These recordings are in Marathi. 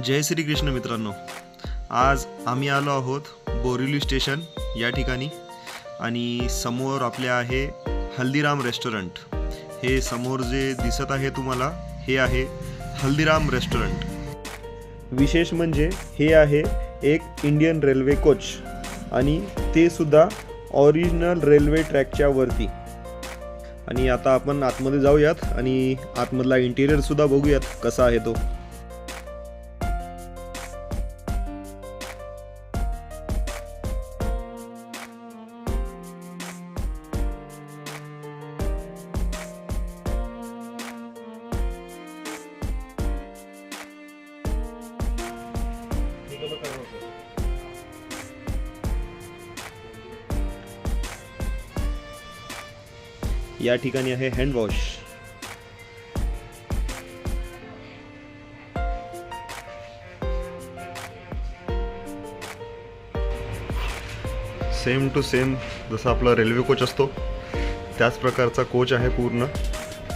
जय श्री कृष्ण मित्रांनो. आज आम्ही आलो आहोत बोरिवली स्टेशन या ठिकाणी आणि समोर आपल्या आहे हल्दीराम रेस्टॉरंट. हे समोर जे दिसत आहे तुम्हाला हे आहे हल्दीराम रेस्टॉरंट. विशेष म्हणजे हे आहे एक इंडियन रेल्वे कोच आणि ते सुद्धा ऑरिजिनल रेल्वे ट्रॅकच्या वरती. आणि आता आपण आतमध्ये जाऊयात आणि आतमधला इंटिरियर सुद्धा बघूयात कसा आहे तो. या ठिकाणी आहे हँडवॉश सेम टू सेम जसा आपला रेल्वे कोच असतो त्याच प्रकारचा कोच आहे पूर्ण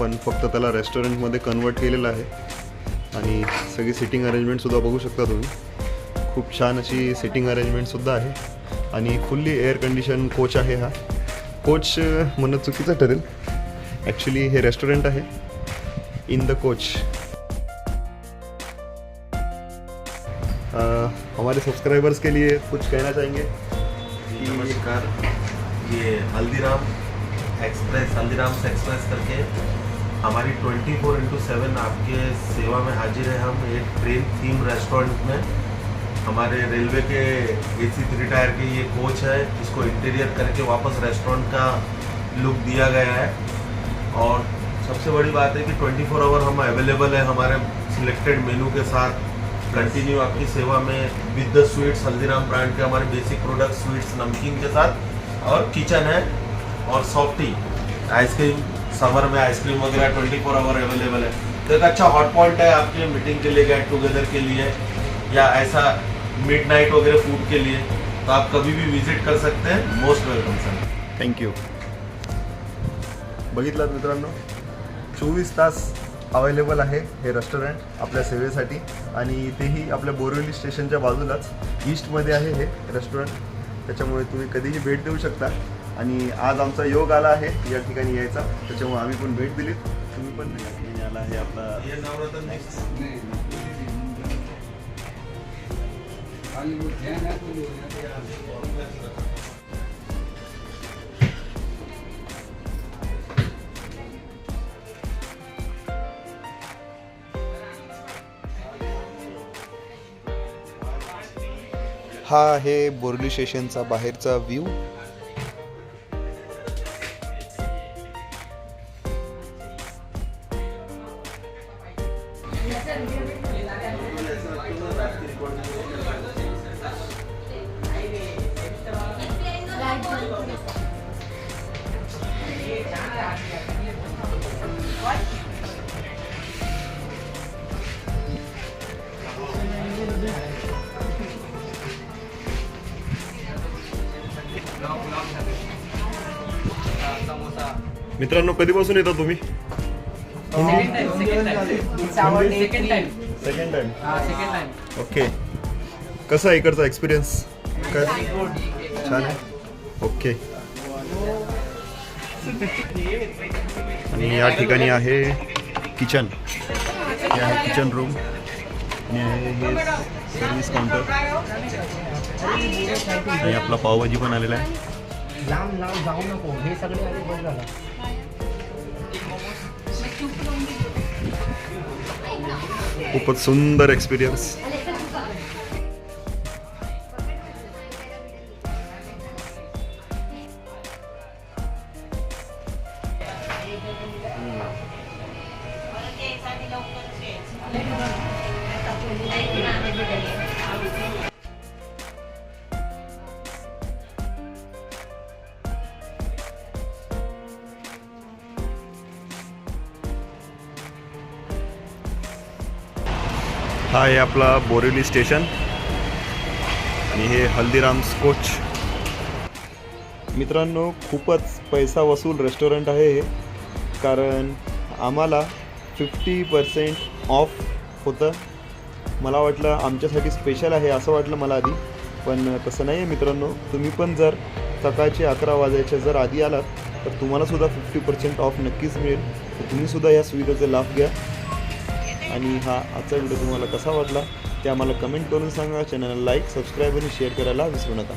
पण फक्त त्याला रेस्टॉरंटमध्ये कन्वर्ट केलेला आहे. आणि सगळी सिटिंग अरेंजमेंटसुद्धा बघू शकता तुम्ही. खूप छान अशी सिटिंग अरेंजमेंटसुद्धा आहे. आणि फुल्ली एअर कंडिशन कोच आहे हा. कोच म्हणणं चुकीचं ठरेल. ॲक्च्युली हे रेस्टोरेंट आहे. इन द कोच हमारे सब्सक्राइबर्स के लिए कुछ कहना चाहेंगे? नमस्कार. ये हल्दीराम एक्सप्रेस हल्दीराम एक्सप्रेस करके हमारी 24 फोर इंटू सेवन आपके सेवा में हाजिर है हम एक ट्रेन थीम रेस्टोरेंट में। हमारे रेलवे के ए सी थ्री टायर के ये कोच है इसको इंटीरियर करके वापस रेस्टोरेंट का लुक दिया गया है। और सबसे बड़ी बात है कि 24 फोर आवर हम अवेलेबल है हमारे सिलेक्टेड मेनू के साथ। कंटिन्यू आपकी सेवा में with the sweets Haldiram brand के हमारे बेसिक प्रोडक्ट स्वीट्स नमकीन के साथ। और किचन है और सॉफ्टी आइसक्रीम समर में आइसक्रीम वगैरह ट्वेंटी फोर आवर अवेलेबल है। तो एक अच्छा हॉट पॉइंट है आपके मीटिंग के लिए गेट टुगेदर के लिए। या ऐसा मिड नाइट वगैरह फूड के लिए तो आप कभी भी विजिट कर सकते हैं. मोस्ट वेलकम सर थँक्यू बघितलात मित्रांनो चोवीस तास अवेलेबल आहे हे रेस्टॉरंट आपल्या सेवेसाठी आणि तेही आपल्या बोरिवली स्टेशनच्या बाजूलाच ईस्टमध्ये आहे हे रेस्टॉरंट त्याच्यामुळे तुम्ही कधीही भेट देऊ शकता. आणि आज आमचा योग आला आहे या ठिकाणी यायचा. त्याच्यामुळे आम्ही पण भेट दिली तुम्ही पण आला आहे आपला. हा आहे बोर्ली स्टेशनचा बाहेरचा व्ह्यू. मित्रांनो कधीपासून येता तुम्ही? सेकंड टाइम सेकंड टाइम हा सेकंड टाइम ओके कसा आहे इकडचा एक्सपिरियन्स काय? छान आहे? ओके आणि या ठिकाणी आहे किचन. हे आहे किचन रूम आणि आहे हे सर्विस काउंटर आणि आपला पावभाजी पण आलेला आहे. खूपच सुंदर एक्सपिरियन्स हा आहे आपला बोरिवली स्टेशन. आणि हे हल्दीराम्स कोच. मित्रांनो खूपच पैसा वसूल रेस्टॉरंट आहे हे. कारण आम्हाला फिफ्टी पर्सेंट ऑफ होतं. मला वाटलं आमच्यासाठी स्पेशल आहे असं वाटलं मला आधी. पण तसं नाही आहे मित्रांनो. तुम्ही पण जर सकाळचे अकरा वाजायच्या जर आधी आलात तर तुम्हालासुद्धा फिफ्टी पर्सेंट ऑफ नक्कीच मिळेल. तर तुम्हीसुद्धा या सुविधेचा लाभ घ्या. आणि हा आजचा व्हिडिओ तुम्हाला कसा वाटला ते आम्हाला कमेंट करून सांगा. चॅनलला लाईक सबस्क्राईब आणि शेअर करायला विसरू नका.